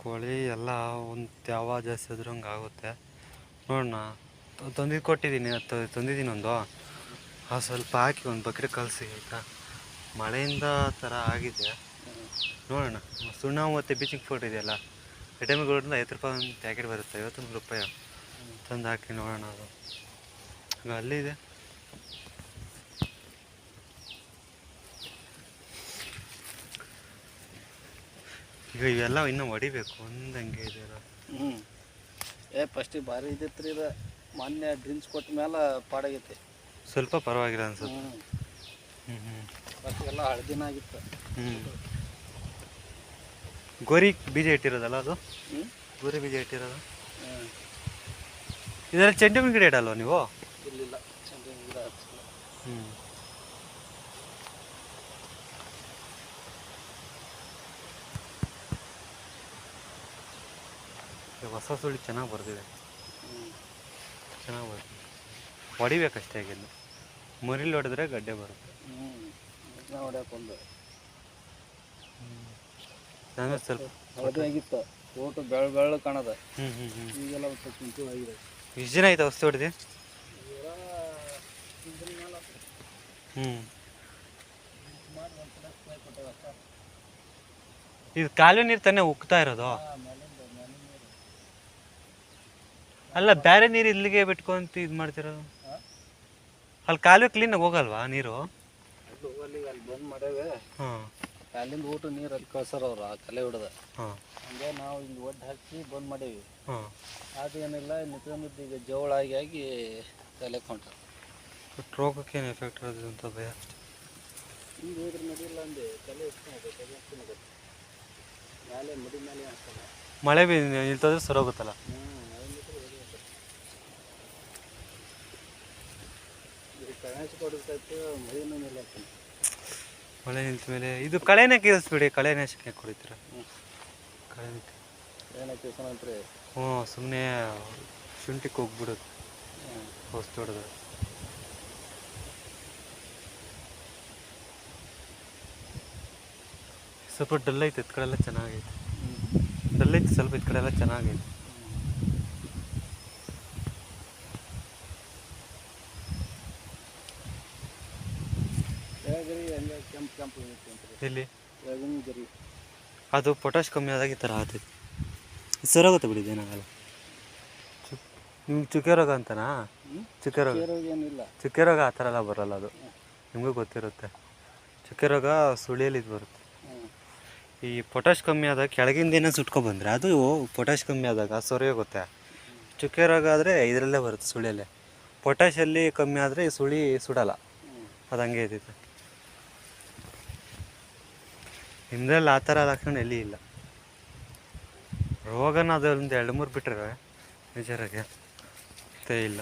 ಕೋಳಿ ಎಲ್ಲ ಒಂದು ಯಾವ ಜಾಸ್ತಿ ಆದ್ರೂ ಹಂಗೆ ಆಗುತ್ತೆ ನೋಡೋಣ ತಂದಿದ್ದು ಕೊಟ್ಟಿದ್ದೀನಿ ತಂದಿದ್ದೀನಿ ಒಂದು. ಆ ಸ್ವಲ್ಪ ಹಾಕಿ ಒಂದು ಬಕ್ರೆ ಕಲಸಿ ಆಯಿತಾ? ಮಳೆಯಿಂದ ಥರ ಆಗಿದೆ. ನೋಡೋಣ ಸುಣ್ಣ ಮತ್ತು ಬೀಚಿಂಗ್ ಪೌಡ್ರ್ ಇದೆಯಲ್ಲ ಐಟಮ್ ಗೋಲ್ಡಿಂದ ಐವತ್ತು ರೂಪಾಯಿ ಒಂದು ಪ್ಯಾಕೆಟ್ ಬರುತ್ತೆ, ಐವತ್ತೊಂದು ರೂಪಾಯಿ. ತಂದು ಹಾಕಿ ನೋಡೋಣ ಅದು. ಅಲ್ಲಿದೆ ಈಗ ಇವೆಲ್ಲ ಇನ್ನೂ ಹೊಡಿಬೇಕು ಒಂದಂಗೆ ಇದೆಯಲ್ಲ ಹ್ಞೂ ಏ ಫಸ್ಟಿಗೆ ಭಾರಿ ಇದ್ದಿತ್ತು ರೀ ಇದು. ಮೊನ್ನೆ ಡ್ರಿಂಕ್ಸ್ ಕೊಟ್ಟ ಮೇಲೆ ಪಾಡಾಗೈತಿ. ಸ್ವಲ್ಪ ಪರವಾಗಿಲ್ಲ ಅನ್ಸುತ್ತೆ. ಹ್ಞೂ ಹ್ಞೂ ಹ್ಞೂ ಫಸ್ಟಿಗೆಲ್ಲ ಹಳದಿನ ಆಗಿತ್ತು. ಹ್ಞೂ ಗೋರಿ ಬೀಜ ಇಟ್ಟಿರೋದಲ್ಲ ಅದು? ಹ್ಞೂ ಗೋರಿ ಬೀಜ ಇಟ್ಟಿರೋದು? ಹ್ಞೂ ಇದರಲ್ಲಿ ಚೆಂಡು ಹೂವಿನ ಗಿಡ ಇಡಲ್ವ ನೀವು ಇಲ್ಲಿಲ್ಲ ಚಂದ್ರ ಗಿಡ ಹಚ್ಚಿಲ್ಲ ಹ್ಞೂ ಹೊಸ ಸುಳಿ ಚೆನ್ನಾಗಿ ಬರ್ತಿದೆ ಚೆನ್ನಾಗಿ ಬರ್ತಿದೆ ಹೊಡಿಬೇಕಷ್ಟೇ ಆಗಿದ್ದು ಮುರಿಲಿ ಹೊಡೆದ್ರೆ ಗಡ್ಡೆ ಬರುತ್ತೆ. ಹ್ಞೂ ಇದನ್ನ ಹೊಡ್ಯಾಕ ಒಂದು. ನಾನು ಸ್ವಲ್ಪ ಆಗಿತ್ತು. ಫೋಟೋ ಬೆಳ ಬೆಳ್ಳ ಕಾಣದ. ಈಗೆಲ್ಲ ಸ್ವಲ್ಪ ವಸ್ತು ಆಗಿದೆ. ಎಷ್ಟು ದಿನ ಆಯ್ತು ಔಷಧಿ ಹೊಡೆದು? ಹ್ಞೂ ಇದು ಕಾಲುವೆ ನೀರು ತಾನೇ ಉಕ್ತಾ ಇರೋದು? ಅಲ್ಲ ಬೇರೆ ನೀರು ಇಲ್ಲಿಗೆ ಬಿಟ್ಕೊಂತ ಇದು ಮಾಡ್ತಿರೋದು? ಅಲ್ಲಿ ಕಾಲುವೆ ಕ್ಲೀನಾಗಿ ಹೋಗಲ್ವಾ ನೀರು? ಅದು ಹೋಗಲ್ಲಿ ಅಲ್ಲಿ ಬಂದ್ ಮಾಡ್ಯಾವೆ. ಹಾಂ. ಅಲ್ಲಿಂದ ಊಟ ನೀರು ಅಲ್ಲಿ ಕಳ್ಸಾರ ಅವ್ರು ಆ ಕಲೆ ಹಿಡ್ದ. ಹಾಂ. ಹಂಗೆ ನಾವು ಇಲ್ಲಿ ಒಡ್ಡು ಹಾಕಿ ಬಂದ್ ಮಾಡೇವಿ. ಹಾಂ. ಅದೇನಿಲ್ಲ ನಿತ್ಕೊಂಡಿದ್ದು ಈಗ ಜೋಳ ಆಗಿ ಆಗಿ ತಲೆ ಕೊಂಟ ಬಟ್ ರೋಗಕ್ಕೇನು ಎಫೆಕ್ಟ್ ಇರೋದು ಅಂತ ಭಯ ಅಷ್ಟೇ. ಹೋದ್ರೆ ನಡಿಲ್ಲ ಅಂದೆ. ತಲೆ ಎತ್ಕೊಂಡು ಮೇಲೆ ಮಡಿ ಮೇಲೆ ಹಾಕ್ತಾನೆ ಮಳೆ ಬಿ ನಿಲ್ತಂದ್ರೆ ಸರೋಗುತ್ತಲ್ಲ ಹ್ಞೂ ಇದು ಕಣಾಚಿ ಕೊಡಿಸ್ತೈತೆ ಮಳಿನೂ ಮೇಲೆ ಹಾಕ್ತಾನೆ ಮಳೆ ನಿಂತ ಮೇಲೆ. ಇದು ಕಳೆನ ಕೀಳಿಸ್ಬಿಡಿ ಕಳೆ ನಾಶಕ್ಕೆ ಕುಡಿತೀರ? ಹ್ಞೂ ಕಳೆ ಹ್ಞೂ ಸುಮ್ಮನೆ ಶುಂಠಿಗೆ ಹೋಗ್ಬಿಡುತ್ತೆ ಹೊಸ್ತು ಹೊಡೆದು. ಸ್ವಲ್ಪ ಡಲ್ ಐತೆ ಇತ್ ಕಡೆ ಎಲ್ಲ ಚೆನ್ನಾಗೈತೆ ಡಲ್ ಐತೆ ಸ್ವಲ್ಪ ಈ ಕಡೆ ಎಲ್ಲ ಚೆನ್ನಾಗೈತೆ ಬೆಳಗರಿ ಹಂಗೆ ಕೆಂಪು ಕೆಂಪು ಇರುತ್ತೆ ಎಲ್ಲಿ? ಗರಿ ಅದು ಪೊಟ್ಯಾಶ್ ಕಮ್ಮಿ ಆದಾಗ ಈ ಥರ ಆಗ್ತೈತೆ ಸರೋಗುತ್ತೆ ಬಿಡಿ ಏನಾಗಲ್ಲ. ಚು ನಿಮ್ಗೆ ಚುಕ್ಕೆ ರೋಗ ಅಂತನಾ? ಚುಕ್ಕೆ ರೋಗ. ಏನಿಲ್ಲ. ಚುಕ್ಕೆ ರೋಗ ಆ ಥರ ಎಲ್ಲ ಬರಲ್ಲ ಅದು. ನಿಮಗೂ ಗೊತ್ತಿರುತ್ತೆ. ಚುಕ್ಕೆ ರೋಗ ಸುಳಿಯಲ್ಲಿ ಇದು ಬರುತ್ತೆ ಈ ಪೊಟ್ಯಾಶ್ ಕಮ್ಮಿ ಆದಾಗ ಕೆಳಗಿಂದ ಏನೋ ಸುಟ್ಕೊ ಬಂದರೆ ಅದು ಪೊಟ್ಯಾಶ್ ಕಮ್ಮಿ ಆದಾಗ ಸೊರೆಯೋಗುತ್ತೆ ಚುಕ್ಕೆ ರೋಗ ಆದರೆ ಇದರಲ್ಲೇ ಬರುತ್ತೆ ಸುಳಿಯಲ್ಲೇ. ಪೊಟ್ಯಾಶಲ್ಲಿ ಕಮ್ಮಿ ಆದರೆ ಈ ಸುಳಿ ಸುಡಲ್ಲ. ಅದು ಹಂಗೆ ಇದ್ದಿತ್ತು ನಿಮ್ದ್ರಲ್ಲಿ ಆ ಥರ ಲಕ್ಷಣ ಎಲ್ಲಿ ಇಲ್ಲ. ರೋಗನ ಅದೊಂದು ಎರಡು ಮೂರು ಬಿಟ್ಟರೆ ನಿಜರಾಗೆ ಮತ್ತೆ ಇಲ್ಲ.